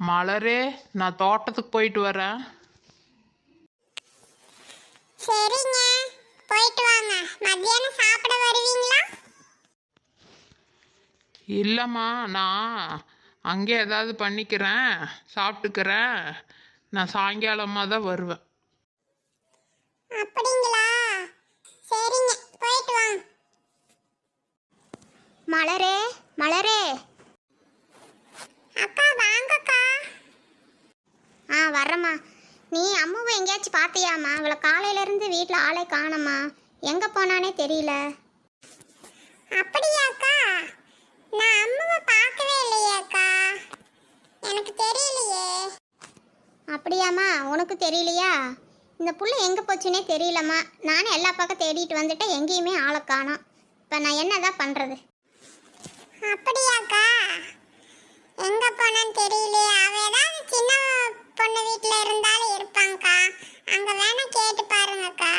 மலரே நான் தோட்டத்துக்கு போயிட்டு வரேன். சரிங்க. போயிட்டு வாங்க. மத்தியானம் சாப்பிட வருவீங்களா? இல்லைம்மா நான் அங்கே ஏதாவது பண்ணிக்கிறேன் சாப்பிட்டுக்கிறேன். நான் சாயங்காலமாக தான் வருவேன். அப்படிங்களா? சரிங்க. போயிட்டு வாங்க. மலரே மலரே. அக்கா வாங்கக்கா. ஆ வரேம்மா நீ அம்மாவை எங்கேயாச்சும் பார்த்தியாம்மா? அவளை காலையிலேருந்து வீட்டில் ஆளே காணம்மா. எங்கே போனானே தெரியல. அப்படியாக்கா நான் அம்மாவை பார்க்கவே இல்லையாக்கா எனக்கு தெரியலையே. அப்படியாம்மா உனக்கு தெரியலையா? இந்த புள்ள எங்கே போச்சுன்னே தெரியலம்மா. நானும் எல்லா பக்கம் தேடிட்டு வந்துட்டேன் எங்கேயுமே ஆளை காணோம். இப்போ நான் என்னதான் பண்ணுறது அப்படியாக்கா எங்க போனான்னு தெரியலையே. அவ ஏதாவது சின்ன பொண்ணு வீட்டில் இருந்தாலும் இருப்பாங்கக்கா. அங்கே வேணா கேட்டு பாருங்கக்கா.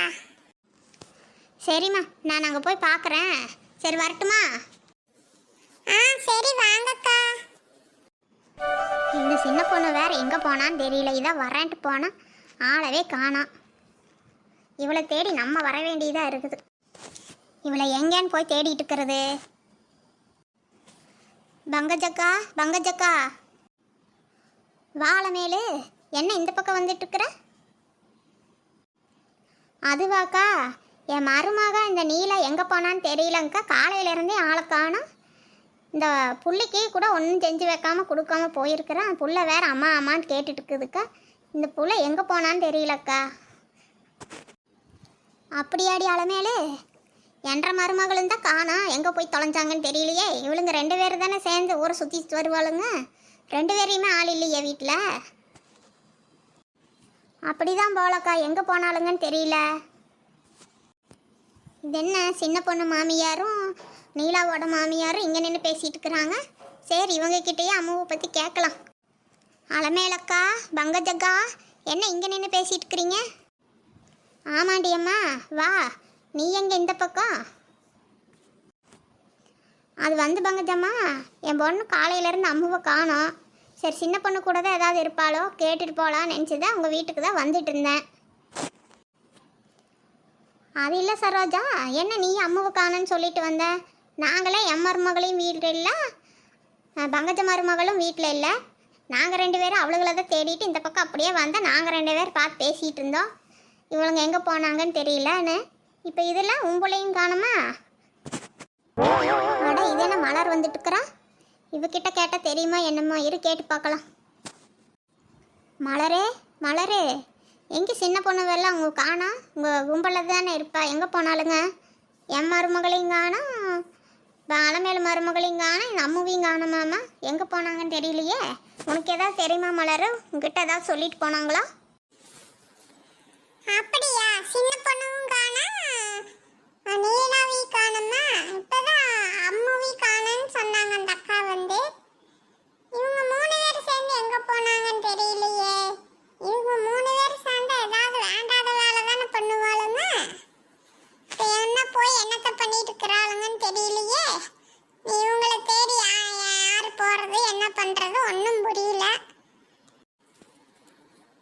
சரிம்மா நான் அங்கே போய் பார்க்குறேன் சரி வரட்டுமா? ஆ சரி வாங்கக்கா. இந்த சின்ன பொண்ணு வேற எங்கே போனான்னு தெரியல. இதான் வரேன்ட்டு போனா ஆளவே காணோம் இவளை தேடி நம்ம வர வேண்டியதாக இருக்குது. இவளை எங்கேன்னு போய் தேடிட்டு இருக்கிறது? பங்கஜக்கா பங்கஜக்கா. வாழமேலு என்ன இந்த பக்கம் வந்துட்டுருக்குற? அதுவாக்கா என் மருமக இந்த நீலா எங்கே போனான்னு தெரியலங்க்கா காலையிலேருந்தே ஆளை காணும். இந்த புள்ளைக்கு கூட ஒன்றும் செஞ்சு வைக்காமல் கொடுக்காம போயிருக்கிறேன் புள்ள வேற அம்மா அம்மான்னு கேட்டுட்டு இருக்குதுக்கா இந்த புள்ள எங்கே போனான்னு தெரியலக்கா. அப்படியாடி அலமேலு என்ற மருமகளும் தான் காணோம் எங்கே போய் தொலைஞ்சாங்கன்னு தெரியலையே. இவளுங்க ரெண்டு பேரும் தானே சேர்ந்து ஊரை சுற்றி வருவாளுங்க. ரெண்டு பேரையுமே ஆள் இல்லையே வீட்டில் அப்படிதான் போலக்கா. எங்கே போனாலுங்கன்னு தெரியல. இது என்ன? சின்ன பொண்ணு மாமியாரும் நீலாவோட மாமியாரும் இங்கே நின்று பேசிகிட்டு இருக்கிறாங்க. சரி இவங்கக்கிட்டேயே அம்மாவை பற்றி கேட்கலாம். அலமேலக்கா பங்கஜக்கா என்ன இங்கே நின்று பேசிகிட்டு இருக்கிறீங்க? ஆமாண்டி அம்மா வா. நீ எங்கே இந்த பக்கம்? அது வந்து பங்கஜம்மா என் பொண்ணு காலையிலேருந்து அம்முவை காணும். சரி சின்ன பொண்ணு கூட தான் ஏதாவது இருப்பாளோ கேட்டுட்டு போகலான்னு நினச்சி தான் உங்கள் வீட்டுக்கு தான் வந்துட்டு இருந்தேன். அது இல்லை சரோஜா என்ன நீ அம்முவை காணோன்னு சொல்லிட்டு வந்த? நாங்களே என் மருமகளையும் வீட்டில் இல்லை அஹ், பங்கஜ மருமகளும் வீட்டில் இல்லை. நாங்கள் ரெண்டு பேரும் அவளுகளை தான் தேடிட்டு இந்த பக்கம் அப்படியே வந்தால் நாங்கள் ரெண்டு பேரும் பார்த்து பேசிகிட்டு இருந்தோம். இவளுங்க எங்கே போனாங்கன்னு தெரியலன்னு. இப்போ இதெல்லாம் உங்களையும் காணுமா? அட இது என்ன மலர் வந்துட்டு இருக்கிறா இவகிட்ட கேட்டால் தெரியுமா என்னம்மா இரு கேட்டு பார்க்கலாம். மலரே மலரே. எங்கே சின்ன பொண்ணுவெல்லாம் உங்க காணா? காணோம் உங்கள் கும்பலில் தானே இருப்பா. எங்கே போனாலுங்க என் மருமகளையும் காணோம் அலமேல மருமகளையும் காணும் என் அம்முவையும் காணுமாம்மா எங்கே போனாங்கன்னு தெரியலையே. உனக்கு ஏதாவது தெரியுமா மலர்? உங்ககிட்ட ஏதாவது சொல்லிட்டு போனாங்களா? அப்படியா? சின்ன பொண்ணு நீலாவி காணுமா இப்பதான் அம்முவி காணுன்னு சொன்னாங்க அந்த அக்கா வந்து. இவங்க மூணு பேர் சேர்ந்து எங்கே போனாங்கன்னு தெரியலையே. இவங்க மூணு பேர் சேர்ந்து ஏதாவது வேண்டாத வேலை தானே பண்ணுவாளுங்க? இப்ப என்ன போய் என்னத்த பண்ணிட்டு இருக்கிறாளுங்கன்னு தெரியலையே. இவங்களை தேடி யா- போகிறது என்ன பண்ணுறது ஒன்றும் புரியல.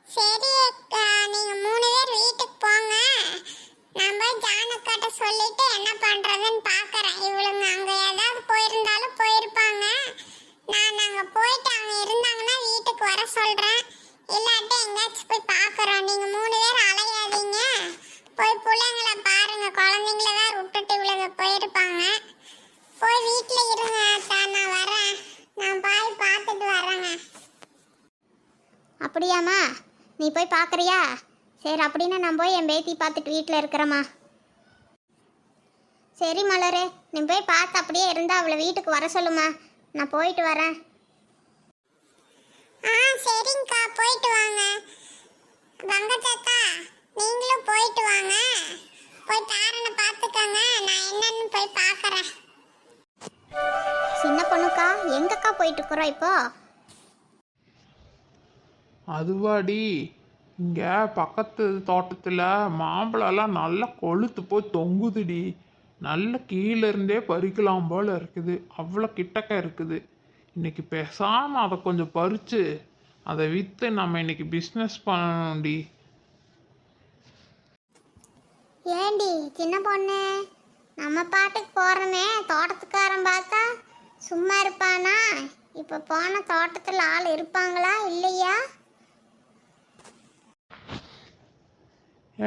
சரி அக்கா, நீங்க மூணு பேர் வீட்டுக்கு போங்க. நான் போய் ஜானக்காட்ட சொல்லிட்டு என்ன பண்றதுன்னு பாக்குறேன். இவளுங்க அங்க ஏதாவது போயிருந்தாலும் போயிருப்பாங்க. நான் அங்க போயிட்டு அவங்க இருந்தாங்கன்னா வீட்டுக்கு வர சொல்றேன். இல்லாட்டி எங்கேயாச்சும் போய் பாக்குறோம். நீங்க மூணு பேர் அலையாதீங்க. போய் பிள்ளைங்கள பாருங்க. குழந்தைங்கள தான் விட்டுட்டு இவளுங்க போயிருப்பாங்க. போய் வீட்டுல இருங்க அக்கா நான் வரேன். நான் போய் பார்த்துட்டு வரேங்க. அப்படியாம்மா? நீ போய் பார்க்குறியா சரி அப்படின்னா நான் போய் என் பேத்தி பார்த்துட்டு வீட்டில் இருக்கிறேம்மா. சரி மலரு நீ போய் பார்த்து அப்படியே இருந்தா அவளை வீட்டுக்கு வர சொல்லுமா நான் போயிட்டு வரேன். ஆ சரிங்கக்கா போயிட்டு வாங்க. பங்கச்சத்தா நீங்களும் போயிட்டு வாங்க. போய் தாரனை பார்த்துக்கங்க நான் என்னன்னு போய் பார்க்குறேன். சின்ன பொண்ணுக்கா எங்கக்கா போயிட்டு இருக்கிறோம் இப்போ? அதுவாடி. இங்கே பக்கத்து தோட்டத்தில் மாம்பழம்லாம் நல்லா கொழுத்து போய் தொங்குதுடி. நல்ல கீழே இருந்தே பறிக்கலாம் போல் இருக்குது. அவ்வளோ கிட்டக்க இருக்குது. இன்னைக்கு பேசாமல் அதை கொஞ்சம் பறித்து அதை விற்று நம்ம இன்னைக்கு பிஸ்னஸ் பண்ணணும்டி. ஏண்டி சின்ன பொண்ணு? நம்ம பாட்டுக்கு போகிறோமே தோட்டத்துக்காரன் பார்த்தா சும்மா இருப்பானா? இப்போ போன தோட்டத்தில் ஆள் இருப்பாங்களா இல்லையா?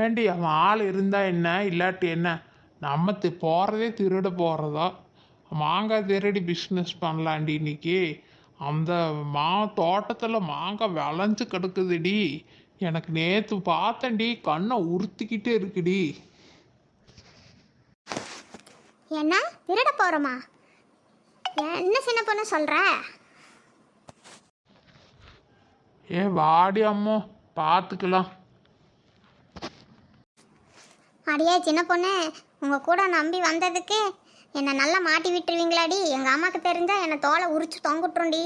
ஏண்டி அவன் ஆள் இருந்தா என்ன இல்லாட்டி என்ன? நம்ம தி போகிறதே திருட போகிறதா மாங்காய் திருடி பிஸ்னஸ் பண்ணலாண்டி இன்னைக்கு. அந்த மா தோட்டத்தில் மாங்காய் விளைஞ்சு கிடக்குதுடி. எனக்கு நேற்று பார்த்தேன்டி கண்ணை உறுத்திக்கிட்டே இருக்குடி. என்ன? திருட போகிறோமா என்ன சின்ன பொண்ணு சொல்கிற ஏ வாடி அம்மோ பார்த்துக்கலாம் அடியே சின்ன பொண்ணு உங்கள் கூட நம்பி வந்ததுக்கு என்னை நல்லா மாட்டி விட்டுருவீங்களாடி. எங்கள் அம்மாவுக்கு தெரிஞ்சால் என்னை தோலை உரிச்சு தொங்குட்டுருண்டி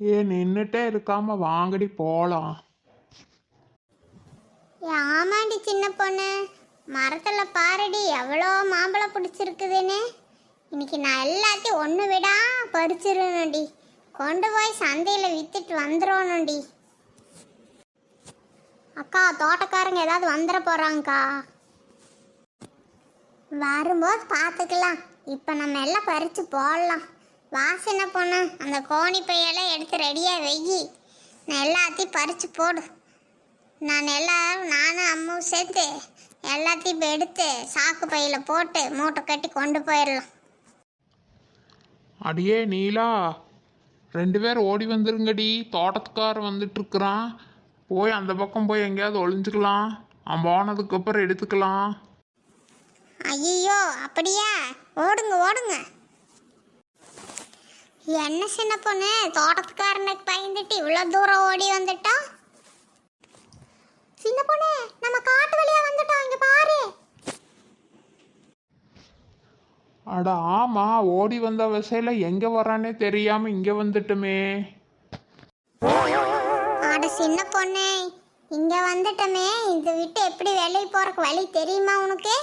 ஏ நின்றுட்டே இருக்காம வாங்கடி போகலாம் ஆமாண்டி சின்ன பொண்ணு. மரத்தில் பாருடி எவ்வளோ மாம்பழம் பிடிச்சிருக்குதுன்னு. இன்னைக்கு நான் எல்லாத்தையும் ஒன்று விடா பறிச்சிடணும்டி கொண்டு போய் சந்தையில் வித்துட்டு வந்துடணும்டி அக்கா தோட்டக்காரங்க ஏதாவது வந்துட போகிறாங்கக்கா வரும்போது பார்த்துக்கலாம் இப்போ நம்ம எல்லாம் பறித்து போடலாம். வாசனை பொண்ணு? அந்த கோணி பையெல்லாம் எடுத்து ரெடியாக வெயி நான் எல்லாத்தையும் பறித்து போடு. நான் எல்லாம் நானும் அம்மாவும் சேர்த்து எல்லாத்தையும் இப்போ எடுத்து சாக்கு பையில் போட்டு மூட்டை கட்டி கொண்டு போயிடலாம். அடியே நீலா. ரெண்டு பேர் ஓடி வந்துருங்கடி. தோட்டத்துக்காரன் வந்துட்டு இருக்கிறான். போய் அந்த பக்கம் போய் எங்கேயாவது ஒளிஞ்சுக்கலாம். அவன் போனதுக்கப்புறம் எடுத்துக்கலாம். ஐயோ அப்படியா? ஓடுங்க ஓடுங்க. என்ன சின்ன பொண்ணு? தோட்டத்துக்காரனுக்கு பயந்துட்டு இவ்வளோ தூரம் ஓடி வந்துட்டோம் சின்ன பொண்ணு நம்ம காட்டு வழியா வந்துட்டோம் இங்க பாரு. அட ஆமா ஓடி வந்த வசையில எங்க வரானே தெரியாம இங்க வந்துட்டுமே. சின்ன பொண்ணு இங்க வந்துட்டோமே இதை விட்டு எப்படி வெளியே போறக்கு வழி தெரியுமா உனக்கு?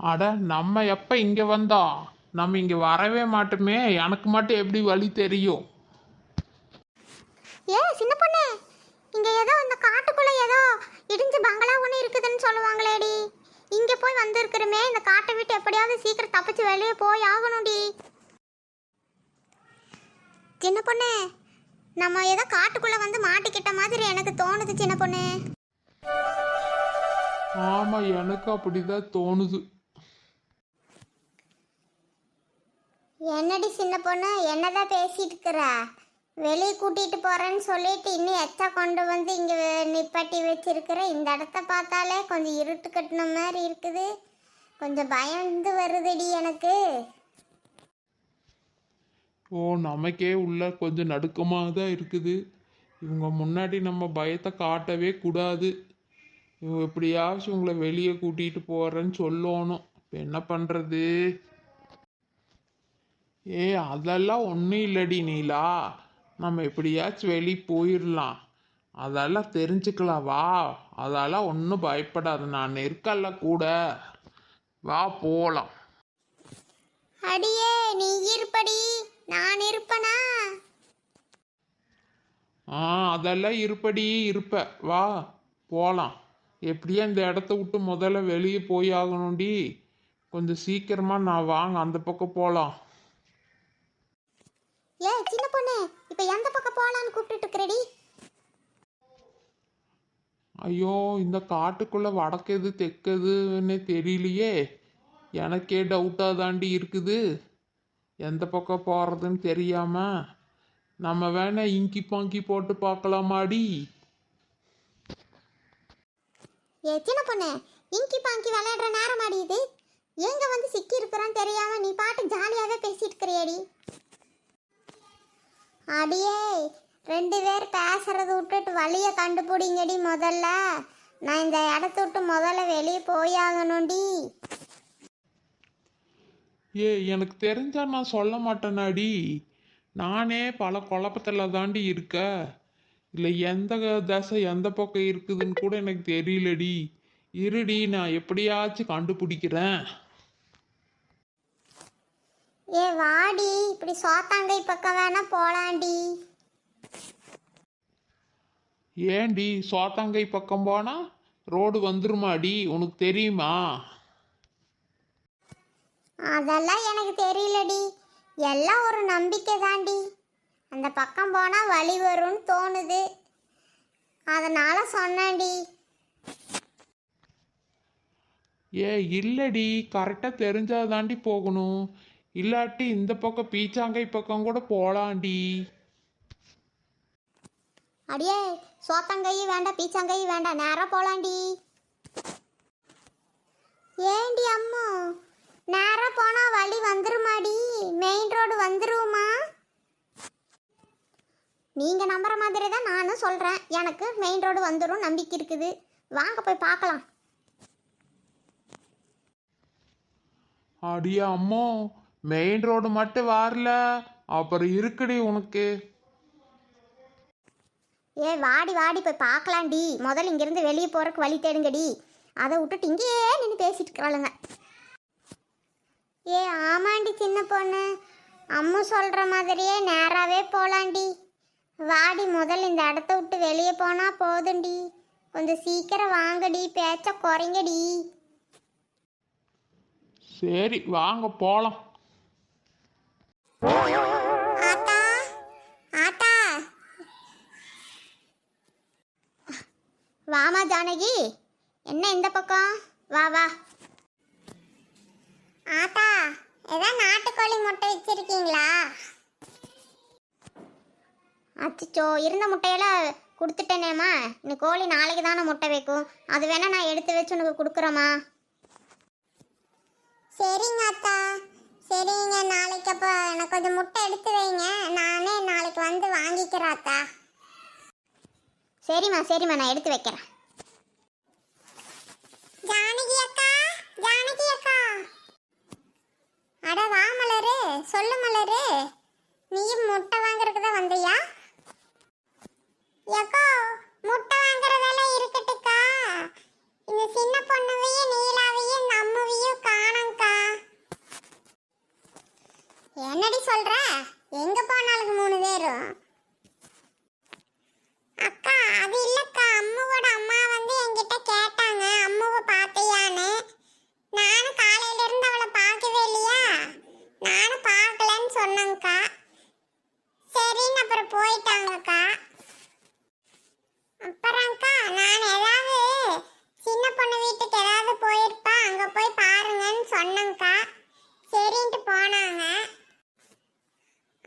அட நம்ம எப்ப இங்க வந்தோம் நம்ம இங்க வரவே மாட்டோமே எனக்கு மட்டும் எப்படி வழி தெரியும்? ஏ சின்ன பொண்ணு இங்க ஏதோ இந்த காட்டுக்குள்ள ஏதோ இடிஞ்சு பங்களா ஒன்று இருக்குதுன்னு சொல்லுவாங்களேடி. இங்க போய் வந்திருக்கிறோமே இந்த காட்டை விட்டு எப்படியாவது சீக்கிரம் தப்பிச்சு வெளியே போய் ஆகணும்டி. சின்ன பொண்ணு நம்ம ஏதோ காட்டுக்குள்ள வந்து மாட்டிக்கிட்ட மாதிரி எனக்கு தோணுது சின்ன பொண்ணு. ஆமா எனக்கு அப்படிதான் தோணுது. என்னடி சின்ன பொண்ணு என்னதான் பேசிட்டு இருக்கிற? வெளியே கூட்டிட்டு போறேன்னு சொல்லிட்டு இன்னும் எச்சா கொண்டு வந்து இங்க நிப்பாட்டி வச்சிருக்கிற? இந்த இடத்த பார்த்தாலே கொஞ்சம் இருட்டு கட்டின மாதிரி இருக்குது. கொஞ்சம் பயந்து வருதுடி எனக்கு. ஓ நமக்கே உள்ள கொஞ்சம் நடுக்கமாக தான் இருக்குது. இவங்க முன்னாடி நம்ம பயத்தை காட்டவே கூடாது. இவங்க எப்படியாச்சும் உங்களை வெளியே கூட்டிகிட்டு போகிறேன்னு சொல்லணும். இப்போ என்ன பண்ணுறது ஏ அதெல்லாம் ஒன்றும் இல்லடி நீலா. நம்ம எப்படியாச்சும் வெளியே போயிடலாம் அதெல்லாம் தெரிஞ்சுக்கலாம். வா. அதெல்லாம் ஒன்றும் பயப்படாது. நான் இருக்கல்ல கூட. வா போகலாம் அடியே நீ இருப்படி. நான் இருப்பனா? ஆ அதெல்லாம் இருப்படி இருப்ப. வா போகலாம் எப்படியா இந்த இடத்த விட்டு முதல்ல வெளியே போய் ஆகணும்டி. கொஞ்சம் சீக்கிரமா நான் வாங்க அந்த பக்கம் போகலாம் ஏ சின்ன பொண்ணு இப்போ எந்த பக்கம் போகலான்னு கூப்பிட்டுட்டு இருக்கிறடி? ஐயோ இந்த காட்டுக்குள்ள வடக்கு எது தெற்கு எதுன்னே தெரியலையே. எனக்கே டவுட்டாக தாண்டி இருக்குது. எந்த பக்கம் போகிறதுன்னு தெரியாம நம்ம வேணா இங்கி பாங்கி போட்டு பார்க்கலாமாடி? ஏ சின்ன பொண்ணு இங்கி பாங்கி விளையாடுற நேரம் இது. எங்க வந்து சிக்கி இருக்கிறான்னு தெரியாம நீ பாட்டு ஜாலியாகவே பேசிட்டு இருக்கிறியடி. அடியே ரெண்டு பேர் பேசுறதை விட்டுட்டு வழியை கண்டுபிடிங்கடி முதல்ல. நான் இந்த இடத்த விட்டு முதல்ல வெளியே போயாகணும்டி. ஏ எனக்கு தெரிஞ்சா நான் சொல்ல மாட்டேனாடி. நானே பல குழப்பத்துல தாண்டி இருக்க. இல்லை எந்த தசை எந்த பக்கம் இருக்குதுன்னு கூட எனக்கு தெரியலடி. இருடி நான் எப்படியாச்சும் கண்டுபிடிக்கிறேன். ஏ வாடி இப்படி சோத்தாங்கை பக்கம் வேணா போலாண்டி. ஏண்டி சோத்தாங்கை பக்கம் போனா ரோடு வந்துருமாடி? உனக்கு தெரியுமா? அதெல்லாம் எனக்கு தெரியலடி. எல்லாம் ஒரு நம்பிக்கை தாண்டி. அந்த பக்கம் போனால் வழி வரும்னு தோணுது. அதனால சொன்னேன்டி. ஏ இல்லடி. கரெக்டாக தெரிஞ்சாதாண்டி போகணும். இல்லாட்டி இந்த பக்கம் பீச்சாங்கை பக்கம் கூட போகலாண்டி அடியே சோத்தங்கையும் வேண்டாம் பீச்சங்கையும் வேண்டாம். நேராக போலாண்டி. ஏண்டி அம்மா? நேராக போனால் வழி வந்துருமாடி? மெயின் ரோடு வந்துருமா? நீங்கள் நம்புற மாதிரி தான் நானும் சொல்கிறேன் எனக்கு மெயின் ரோடு வந்துடும் நம்பிக்கை இருக்குது. வாங்க போய் பார்க்கலாம். அடியா அம்மோ மெயின் ரோடு மட்டும் வரல. அப்புறம் இருக்குடி உனக்கு. ஏ வாடி வாடி போய் பார்க்கலாம்டி. முதல்ல இங்கேருந்து வெளியே போகிறக்கு வழி தேடுங்கடி. அதை விட்டுட்டு இங்கேயே நின்று பேசிட்டு இருக்கிறாளுங்க ஏ ஆமாண்டி சின்ன பொண்ணு. அம்மு சொல்கிற மாதிரியே நேராகவே போகலாண்டி வாடி முதல்ல இந்த இடத்த விட்டு வெளியே போனால் போதும்டி கொஞ்சம் சீக்கிரம் வாங்கடி பேச்ச குறைங்கடி. சரி வாங்க போகலாம் ஆத்தா ஆத்தா. வாமா ஜானகி. என்ன இந்த பக்கம்? வா வா. ஆத்தா ஏதாவது நாட்டுக்கோழி முட்டை வச்சிருக்கீங்களா? அச்சோ இருந்த முட்டையெல்லாம் கொடுத்துட்டேனேம்மா. இந்த கோழி நாளைக்கு தானே முட்டை வைக்கும். அது வேணா நான் எடுத்து வச்சு உனக்கு கொடுக்குறேம்மா. சரிங்க அத்தா சரிங்க நாளைக்கு அப்போ எனக்கு கொஞ்சம் முட்டை எடுத்து வைங்க. நானே நாளைக்கு வந்து வாங்கிக்கிறேன் அத்தா சரிம்மா சரிம்மா நான் எடுத்து வைக்கிறேன். ஜானகி அக்கா ஜானகி அக்கா. அட வா மலரு சொல்லு மலரு. நீயும் முட்டை வாங்குறதுக்கு தான் வந்தியா? எக்கோ முட்டை வாங்குறதெல்லாம் இருக்கட்டுக்கா இந்த சின்ன பொண்ணுவையும் நீலாவையும் இந்த அம்முவையும் என்னடி சொல்ற? எங்க போனாலுக்கு மூணு பேரும்? அக்கா அது இல்லக்கா. அம்முவோட அம்மா வந்து என்கிட்ட கேட்டாங்க. அம்முவை பார்த்தியான்னு. நானும் காலையில இருந்து அவளை பார்க்கவே இல்லையா? நானும் பார்க்கலன்னு சொன்னேங்க்கா சரின்னு அப்புறம் போயிட்டாங்கக்கா அப்புறம்க்கா நான் ஏதாவது சின்ன பொண்ணு வீட்டுக்கு ஏதாவது போயிருப்பா அங்க போய் பாருங்கன்னு சொன்னேங்க்கா சரின்ட்டு போனாங்க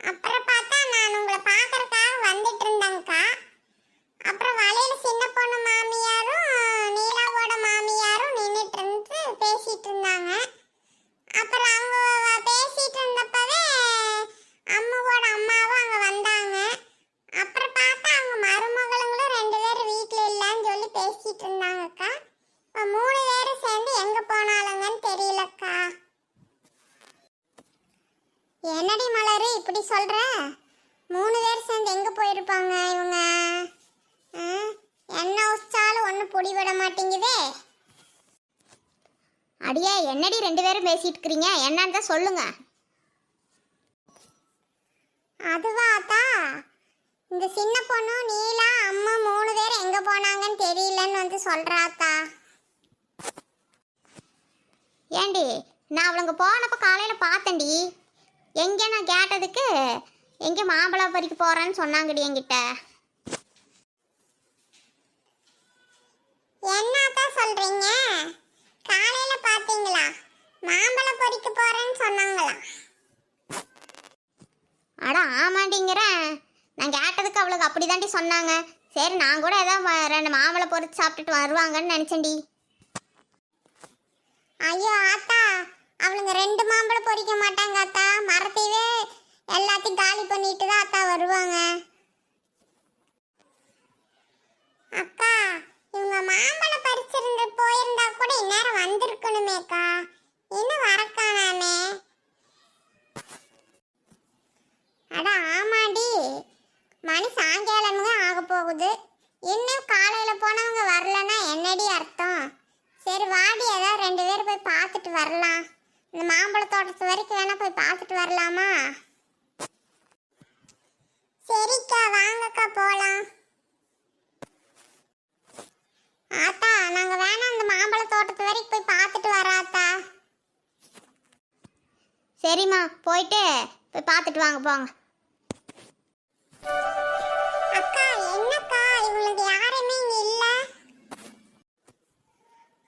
அப்புறம் பார்த்தா நான் உங்களை பார்க்கறதுக்காக வந்துட்டு இருந்தேங்க்கா அப்புறம் வழியில சின்ன பொண்ணு மாமியாரும் நீலாவோட மாமியாரும் நின்றுட்டு இருந்து பேசிட்டு இருந்தாங்க அப்புறம் அவங்க வ- பேசிட்டு இருந்தப்பவே அம்மாவோட அம்மாவும் அங்க வந்தாங்க அப்புறம் பார்த்தா அவங்க மருமகளுங்களும் ரெண்டு பேரும் வீட்டில் இல்லைன்னு சொல்லி பேசிட்டு இருந்தாங்கக்கா இப்ப மூணு பேரும் சேர்ந்து எங்க போனாலுங்கன்னு தெரியலக்கா என்னடி மலரு இப்படி சொல்ற மூணு பேர் சேர்ந்து எங்க போயிருப்பாங்க இவங்க ஆ? என்ன உச்சாலும் விட மாட்டேங்குதே அடியே என்னடி ரெண்டு பேரும் பேசிட்டு இருக்கிறீங்க என்னன்னு தான் சொல்லுங்க. அதுவா அத்தா? இந்த சின்ன பொண்ணு நீலா அம்மா மூணு பேர் எங்க போனாங்கன்னு தெரியலன்னு வந்து சொல்றாத்தா ஏண்டி நான் அவளுங்க போனப்ப காலையில பார்த்தேன்டி. எங்கே நான் கேட்டதுக்கு எங்கே மாம்பழம் பறிக்க போகிறேன்னு சொன்னாங்கடி என்கிட்ட. என்னத்தா சொல்றீங்க? காலையில பாத்தீங்களா? மாம்பழம் பறிக்க போறேன்னு சொன்னாங்களா? அட ஆமாண்டிங்கிறேன் நான் கேட்டதுக்கு அவளுக்கு அப்படிதாண்டி சொன்னாங்க. சரி நான் கூட ஏதோ ரெண்டு மாம்பழம் பொறிச்சு சாப்பிட்டுட்டு வருவாங்கன்னு நினைச்சேன்டி. ஐயோ ஆத்தா அவளுங்க ரெண்டு மாம்பழம் பொறிக்க மாட்டாங்க அத்தா மரத்தையே எல்லாத்தையும் காலி பண்ணிட்டு தான் அத்தா வருவாங்க. அக்கா இவங்க மாம்பழம் பறிச்சிருந்து போயிருந்தா கூட இந்நேரம் வந்திருக்கணுமேக்கா. இன்னும் வரக்கானாமே? அட ஆமாடி. மணி சாயங்காலமுங்க ஆக போகுது. இன்னும் காலையில் போனவங்க வரலன்னா என்னடி அர்த்தம்? சரி வாடி ஏதாவது ரெண்டு பேர் போய் பார்த்துட்டு வரலாம். இந்த மாம்பழ தோட்டத்து வரைக்கும் வேணால் போய் பார்த்துட்டு வரலாமா? சரிக்கா வாங்கக்கா போகலாம் ஆத்தா நாங்க வேணா அந்த மாம்பழ தோட்டத்து வரைக்கும் போய் பார்த்துட்டு வராத்தா சரிம்மா போயிட்டு போய் பார்த்துட்டு வாங்க போங்க. அக்கா என்னக்கா இவங்களுக்கு யாருமே இங்க இல்ல?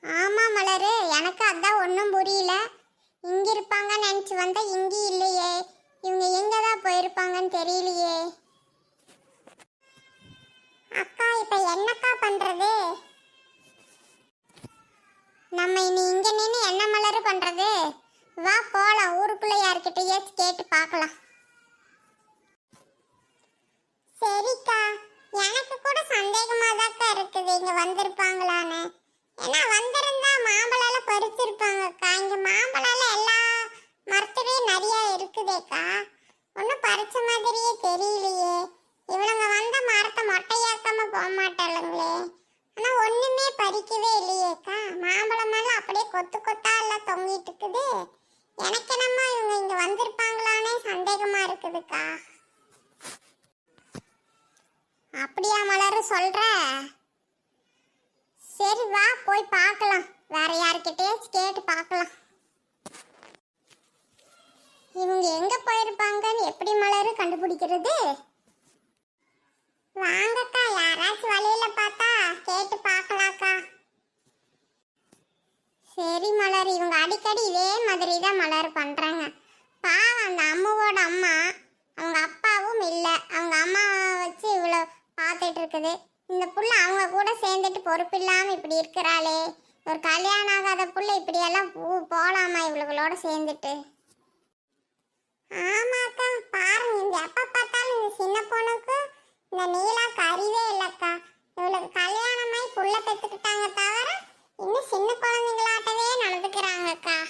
ஆமா மலரு எனக்கு அதான் ஒன்றும் புரியல. இங்க இருப்பாங்கன்னு நினச்சி வந்தா இங்கேயும் இல்லையே. இவங்க எங்க தான் போயிருப்பாங்கன்னு தெரியலையே. அக்கா இப்ப என்னக்கா பண்றது? நம்ம இனி இங்க நின்று என்ன மலரு பண்றது? வா போலாம். ஊருக்குள்ள யார்கிட்டயாச்சும் கேட்டு பார்க்கலாம் சரிக்கா. எனக்கு கூட சந்தேகமா தாக்கா இருக்குது. இங்க வந்திருப்பாங்களான்னு. ஏன்னா வந்திருந்தா மாம்பழம் பறிச்சிருப்பாங்கக்கா. இங்க மாம்பழம் எல்லா மரத்துலயும் நிறைய இருக்குதேக்கா. ஒன்றும் பறிச்ச மாதிரியே தெரியலையே. இவளுங்க வந்த மரத்தை மொட்டையாக்காம போக மாட்டாளுங்களே. ஆனா ஒண்ணுமே பறிக்கவே இல்லையேக்கா மாம்பழம் எல்லாம் அப்படியே கொத்து கொத்தா எல்லாம் தொங்கிட்டு இருக்குது. எனக்கு என்னமா இவங்க இங்க வந்திருப்பாங்களானே சந்தேகமா இருக்குதுக்கா. அப்படியா மலரு சொல்ற? சரி வா போய் பார்க்கலாம். வேற யார்கிட்டயாச்சும் கேட்டு பார்க்கலாம். இவங்க எங்க போயிருப்பாங்கன்னு எப்படி மலரு கண்டுபிடிக்கிறது? வாங்கக்கா யாராச்சும் வழியில பார்த்தா கேட்டு பார்க்கலாக்கா. சரி மலர் இவங்க அடிக்கடி இதே மாதிரி தான் மலர் பண்றாங்க. பாவம் அந்த அம்மாவோட அம்மா அவங்க அப்பாவும் இல்லை. அவங்க அம்மாவை வச்சு இவ்வளோ பார்த்துட்டு இருக்குது. இந்த புள்ள அவங்க கூட சேர்ந்துட்டு பொறுப்பு இல்லாமல் இப்படி இருக்கிறாளே. ஒரு கல்யாணம் ஆகாத புள்ள இப்படியெல்லாம் பூ- போகலாமா இவளுகளோட சேர்ந்துட்டு? ஆமாக்கா பாருங்க இந்த எப்போ பார்த்தாலும் இந்த சின்ன பொண்ணுக்கு இந்த நீலாக்கு அறிவே இல்லக்கா. இவளுக்கு கல்யாணமாய் புள்ள பெற்றுக்கிட்டாங்க தவிர இன்னும் சின்ன குழந்தைங்களாட்டவே நடந்துக்கிறாங்கக்கா.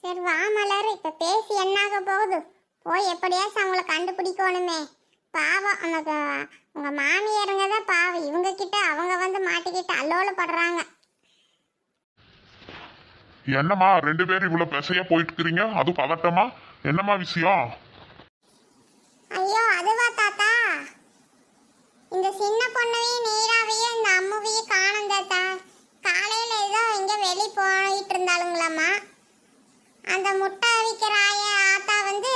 சரி வா மலர். இப்ப பேசி என்னாக போகுது? போய் எப்படியாச்சும் அவங்கள கண்டுபிடிக்கணுமே. பாவம் அந்த க- உங்க மாமியாருங்க தான் பாவம். இவங்க கிட்ட அவங்க வந்து மாட்டிக்கிட்டு அல்லோல படுறாங்க. என்னம்மா ரெண்டு பேரும் இவ்வளோ பெசையா போயிட்டு இருக்கிறீங்க அது பதட்டமா? என்னம்மா விஷயம்? ஐயோ அதுவா தாத்தா? இந்த சின்ன பொண்ணையும் நீராவையும் இந்த அம்முவையும் காணும் தாத்தா. காலையில் ஏதோ இங்க வெளியே போயிட்டு இருந்தாளுங்களாம்மா. அந்த முட்டை விற்கிற ஆய ஆத்தா வந்து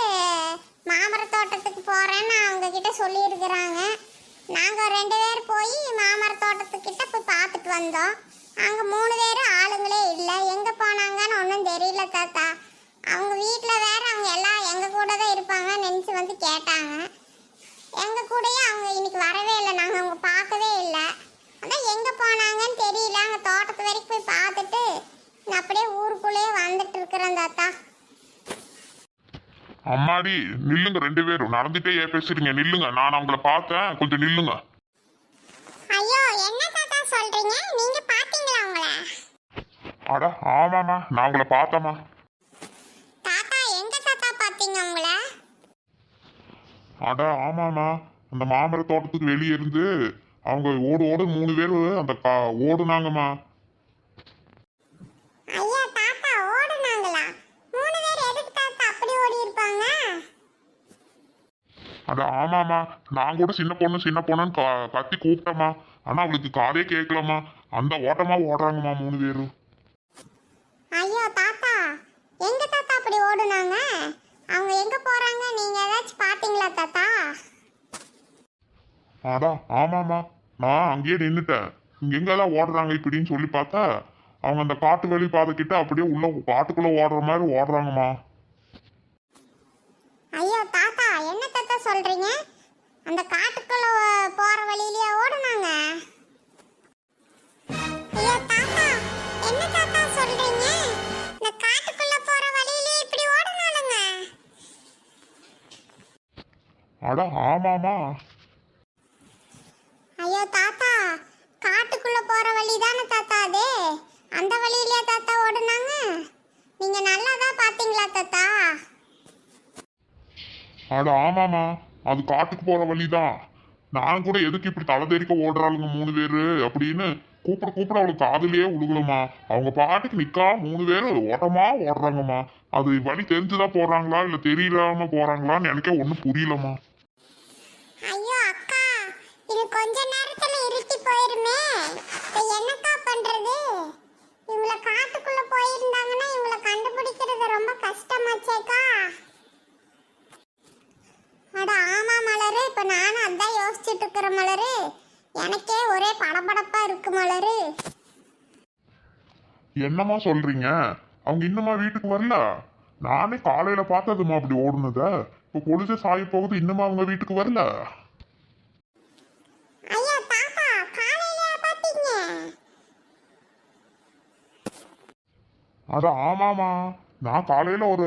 மாமர தோட்டத்துக்கு போகிறேன்னு அவங்க கிட்ட சொல்லியிருக்கிறாங்க. நாங்கள் ரெண்டு பேர் போய் மாமர தோட்டத்துக்கிட்ட போய் பார்த்துட்டு வந்தோம். அங்கே மூணு பேரும் ஆளுங்களே இல்லை. எங்கே போனாங்கன்னு ஒன்றும் தெரியல தாத்தா அவங்க வீட்டில் வேற அவங்க எல்லாம் எங்க கூட தான் இருப்பாங்கன்னு நினச்சி வந்து கேட்டாங்க. எங்க கூடயே அவங்க இன்னைக்கு வரவே இல்லை. நாங்க அவங்க பார்க்கவே இல்லை. அதான் எங்க போனாங்கன்னு தெரியல. அங்க தோட்டத்து வரைக்கும் போய் பார்த்துட்டு நான் அப்படியே ஊருக்குள்ளேயே வந்துட்டு இருக்கிறேன் தாத்தா. அம்மாடி நில்லுங்க ரெண்டு பேரும். நடந்துட்டே ஏன் பேசுறீங்க நில்லுங்க. நான் அவங்கள பார்த்தேன். கொஞ்சம் நில்லுங்க. ஐயோ என்ன தாத்தா சொல்றீங்க? நீங்க பாத்தீங்களா அவங்கள? அட ஆமாம்மா. நான் உங்களை பார்த்தேம்மா தாத்தா எங்க தாத்தா பாத்தீங்க அவங்கள அட ஆமாம்மா அந்த மாமர தோட்டத்துக்கு வெளியே இருந்து அவங்க ஓடு ஓடு மூணு பேர் அந்த கா ஓடுனாங்கம்மா. ஐயா தாத்தா ஓடுனாங்களா? மூணு பேர் எதுக்கு தாத்தா அப்படி ஓடி இருப்பாங்க அட ஆமாம்மா. நான் கூட சின்ன பொண்ணு சின்ன பொண்ணுன்னு க- கத்தி கூப்பிட்டேம்மா. ஆனா அவளுக்கு காதே கேட்கலம்மா. அந்த ஓட்டமா ஓடுறாங்கம்மா மூணு பேரும் ஐயோ தாத்தா எங்க தாத்தா அப்படி ஓடுனாங்க அவங்க எங்க போறாங்க நீங்க பாத்தீங்களா தாத்தா. அடா ஆமாம்மா. நான் அங்கேயே நின்றுட்டேன் இங்க எங்கெல்லாம் ஓடுறாங்க இப்படின்னு சொல்லி பார்த்தா அவங்க அந்த காட்டு வழி பாதைக்கிட்ட அப்படியே உள்ள காட்டுக்குள்ள ஓடுற மாதிரி ஓடுறாங்கம்மா. ஐயோ தாத்தா என்ன தாத்தா சொல்றீங்க? அந்த காட்டுக்குள்ள போற வழியிலேயே ஓடுனாங்க. ஐயோ தாத்தா என்ன தாத்தா சொல்றீங்க? இந்த காட்டுக்குள்ள போற வழியிலேயே இப்படி ஓடுனாலுங்க அட ஆமாம்மா ஐயோ தாத்தா காட்டுக்குள்ள போற வழி தானே தாத்தா அது? அந்த வழியிலேயே தாத்தா ஓடுனாங்க? நீங்க நல்லா தான் பாத்தீங்களா தாத்தா? அட ஆமாம்மா அது காட்டுக்கு போற வழிதான் நான் கூட எதுக்கு இப்படி தலை தெறிக்க ஓடுறாளுங்க மூணு பேரு? அப்படின்னு கூப்பிட கூப்பிட அவளுக்கு காதுலயே உழுகலம்மா. அவங்க பாட்டுக்கு நிக்கா மூணு பேரும் ஓட்டமா ஓடுறாங்கம்மா. அது வழி தெரிஞ்சுதான் போறாங்களா இல்ல தெரியலாம போறாங்களான்னு எனக்கே ஒண்ணும் புரியலம்மா. கொஞ்ச நேரத்துல இருட்டி போயிருமே. இப்ப என்னக்கா பண்றது? இவங்கள காட்டுக்குள்ள போயிருந்தாங்கன்னா இவங்கள கண்டுபிடிக்கிறது ரொம்ப கஷ்டமாச்சேக்கா. அட ஆமா மலரு இப்ப நானும் அதான் யோசிச்சுட்டு இருக்கிற மலரு. எனக்கே ஒரே படபடப்பா இருக்கு மலரு. என்னம்மா சொல்றீங்க? அவங்க இன்னுமா வீட்டுக்கு வரல? நானே காலையில பார்த்ததுமா அப்படி ஓடுனத. இப்போ பொழுது சாய போகுது இன்னுமா அவங்க வீட்டுக்கு வரல ஐயா தாத்தா காலையிலயா பாத்தீங்க அது ஆமாமா நான் காலையில் ஒரு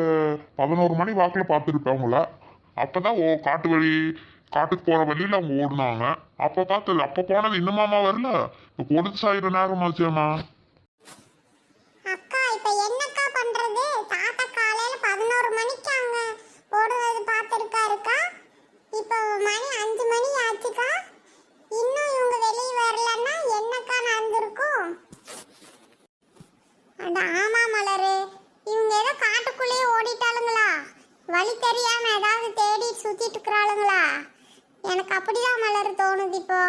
பதினோரு மணி வாக்கில் பார்த்துருப்பேன் அவங்கள அப்பதான் ஓ காட்டு வழி காட்டுக்கு போகிற வழியில் அவங்க ஓடுனாங்க. அப்போ பார்த்தது அப்போ போனது இன்னுமாமா வரல? இப்போ கொடுத்து சாயிற நேரம் ஆச்சேம்மா அக்கா இப்போ என்னக்கா பண்ணுறது தாத்தா காலையில் பதினோரு மணிக்கு அவங்க ஓடுறது பார்த்துருக்காருக்கா? இப்போ மணி அஞ்சு மணி ஆச்சுக்கா. இன்னும் இவங்க வெளியே வரலன்னா என்னக்கா நடந்திருக்கும்? அட ஆமா மலரு இவங்க ஏதோ காட்டுக்குள்ளேயே ஓடிட்டாளுங்களா? வழி தெரியாம ஏதாவது தேடி சுத்திட்டு இருக்கிறாளுங்களா? எனக்கு அப்படிதான் மலர் தோணுது இப்போ.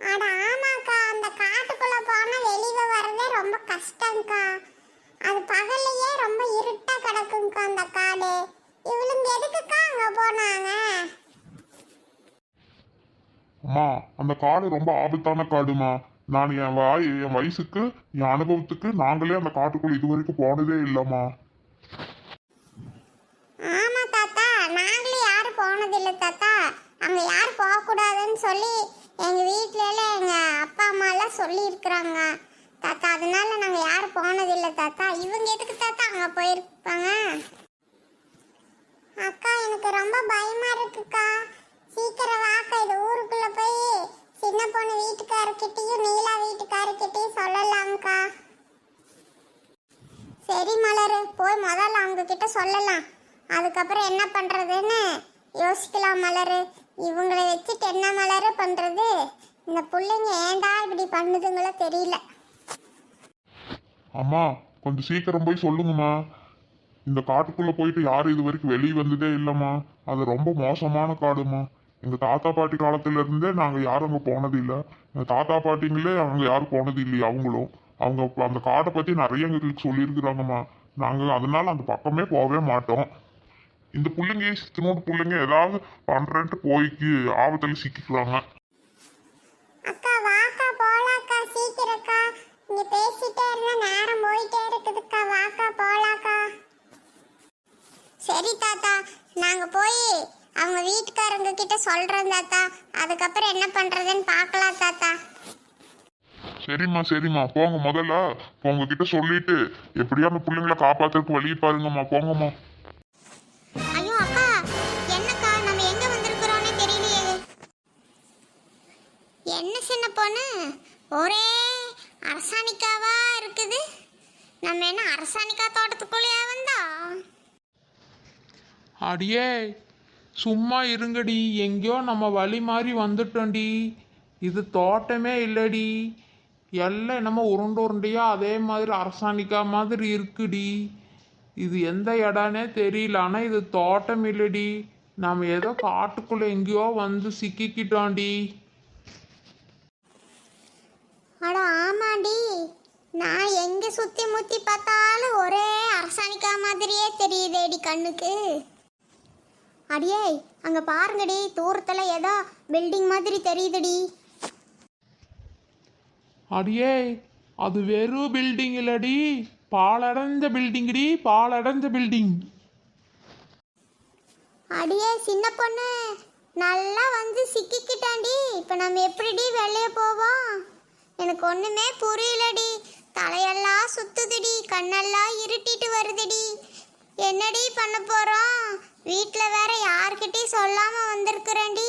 அட ஆமாக்கா அந்த காட்டுக்குள்ள போனா வெளியே வர்றதே ரொம்ப கஷ்டம்க்கா. அது பகல்லையே ரொம்ப இருட்டா கிடக்கும்க்கா அந்த காடு. இவளுங்க எதுக்குக்கா அங்க போனாங்க? அம்மா அந்த காடு ரொம்ப ஆபத்தான காடுமா. நான் என் வாய் என் வயசுக்கு என் அனுபவத்துக்கு நாங்களே அந்த காட்டுக்குள்ள இது வரைக்கும் போனதே இல்லைம்மா. ஆமா தாத்தா நாங்களும் யாரும் போனதில்லை தாத்தா. அங்க யாரும் போகக்கூடாதுன்னு சொல்லி எங்க வீட்ல எல்லாம் எங்க அப்பா அம்மா எல்லாம் சொல்லி இருக்கிறாங்க தாத்தா அதனால நாங்க யாரும் போனதில்லை தாத்தா. இவங்க எதுக்கு தாத்தா அங்க போயிருப்பாங்க? அக்கா எனக்கு ரொம்ப பயமா இருக்குக்கா. சீக்கிரம் வாக்கா இது ஊருக்குள்ள போய் சின்ன பொண்ணு வீட்டுக்காரர்கிட்டயும் நீலா வீட்டுக்காரர்கிட்டயும் சொல்லலாம்க்கா. சரி மலரு போய் முதல்ல அவங்க கிட்ட சொல்லலாம். அதுக்கப்புறம் என்ன பண்றதுன்னு யோசிக்கலாம் மலரு. இவங்களை வச்சுட்டு என்ன மலரு பண்றது? இந்த பிள்ளைங்க ஏன்டா இப்படி பண்ணுதுங்களோ தெரியல. அம்மா கொஞ்சம் சீக்கிரம் போய் சொல்லுங்கம்மா. இந்த காட்டுக்குள்ள போயிட்டு யாரும் இது வரைக்கும் வெளியே வந்ததே இல்லைம்மா. அது ரொம்ப மோசமான காடுமா. எங்க தாத்தா பாட்டி காலத்துல இருந்தே நாங்க யாரும் அங்க போனது இல்ல தாத்தா பாட்டிங்களே அவங்க யாரும் போனது இல்லையா அவங்களும். அவங்க அந்த காட்டை பத்தி நிறைய எங்களுக்கு சொல்லியிருக்கிறாங்கம்மா. நாங்க அதனால அந்த பக்கமே போகவே மாட்டோம். இந்த பிள்ளைங்க சித்தனோட பிள்ளைங்க ஏதாவது பண்றேன்ட்டு போய்க்கு ஆபத்துல சிக்கிக்கிறாங்க அக்கா வாக்கா போலாக்கா சீக்கிரக்கா. இங்க பேசிட்டே இருந்தா நேரம் போயிட்டே இருக்குதுக்கா. வாக்கா போலாக்கா. சரி தாத்தா. நாங்க போய் அவங்க வீட்டுக்காரங்க கிட்ட சொல்றோம் தாத்தா. அதுக்கப்புறம் என்ன பண்றதுன்னு பார்க்கலாம் தாத்தா. சரிம்மா சரிம்மா. போங்க முதல்ல. உங்க கிட்ட சொல்லிட்டு எப்படியா அந்த பிள்ளைங்களை காப்பாத்துறதுக்கு வழி பாருங்கம்மா. போங்கம்மா. ஐயோ அக்கா என்னக்கா நம்ம எங்க வந்திருக்கிறோம்னு தெரியலையே. என்ன சின்ன பொண்ணு? ஒரே அரசாணிக்காவா இருக்குது? நம்ம என்ன அரசாணிக்கா தோட்டத்துக்குள்ளேயா வந்தோம்? அடியே சும்மா இருங்கடி எங்கேயோ நம்ம வழி மாதிரி வந்துட்டோண்டி. இது தோட்டமே இல்லடி. எல்லாம் என்னமோ உருண்டை உருண்டையா அதே மாதிரி அரசாணிக்கா மாதிரி இருக்குடி. இது எந்த இடம்னே தெரியல ஆனால் இது தோட்டம் இல்லடி. நம்ம ஏதோ காட்டுக்குள்ளே எங்கேயோ வந்து சிக்கிக்கிட்டோண்டி. அட ஆமாண்டி. நான் எங்க சுத்தி முத்தி பார்த்தாலும் ஒரே அரசாணிக்கா மாதிரியே தெரியுதேடி கண்ணுக்கு. அடியே அங்க பாருங்கடி தூரத்துல ஏதோ பில்டிங் மாதிரி தெரியுதுடி. அடியே அது வெறும் பில்டிங் இல்லடி. பாலடைஞ்ச பில்டிங்டி பாலடைஞ்ச பில்டிங் அடியே சின்ன பொண்ணு நல்லா வந்து சிக்கிக்கிட்டாண்டி இப்போ நம்ம எப்படிடி வெளியே போவோம்? எனக்கு ஒண்ணுமே புரியலடி. தலையெல்லாம் சுத்துதுடி கண்ணெல்லாம் இருட்டிட்டு வருதுடி. என்னடி பண்ண போறோம்? வீட்டில் வேற யார்கிட்டயும் சொல்லாம வந்திருக்கிறேன்டி.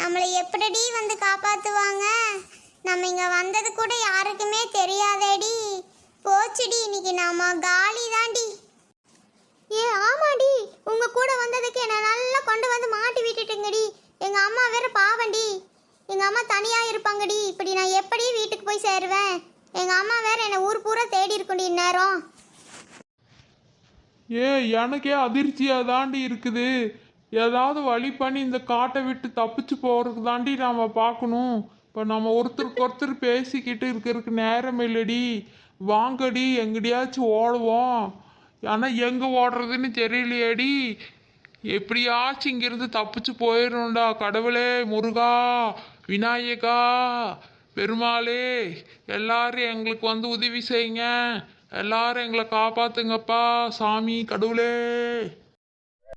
நம்மளை எப்படிடி வந்து காப்பாத்துவாங்க? நம்ம இங்க வந்தது கூட யாருக்குமே தெரியாதேடி. போச்சுடி இன்னைக்கு நாம காலி தாண்டி ஏ ஆமாடி. உங்க கூட வந்ததுக்கு என்ன நல்லா கொண்டு வந்து மாட்டி விட்டுட்டுங்கடி. எங்க அம்மா வேற பாவண்டி எங்க அம்மா தனியா இருப்பாங்கடி. இப்படி நான் எப்படி வீட்டுக்கு போய் சேருவேன். எங்கள் அம்மா வேற என்னை ஊர் பூரா தேடி இருக்கும்டி இந்நேரம். ஏ எனக்கே அதிர்ச்சியாக தாண்டி இருக்குது. ஏதாவது வழி பண்ணி இந்த காட்டை விட்டு தப்பிச்சு போகிறதுக்கு தாண்டி நாம் பார்க்கணும். இப்போ நம்ம ஒருத்தருக்கு ஒருத்தர் பேசிக்கிட்டு இருக்கிறதுக்கு நேரம் இல்லடி. வாங்கடி எங்கடியாச்சும் ஓடுவோம். ஆனால் எங்கே ஓடுறதுன்னு தெரியலையேடி. எப்படியாச்சும் இங்கிருந்து தப்பிச்சு போயிடணும்டா கடவுளே முருகா விநாயகா பெருமாளே எல்லாரும் எங்களுக்கு வந்து உதவி செய்யுங்க. எல்லாரும் எங்களை காப்பாத்துங்கப்பா சாமி கடவுளே.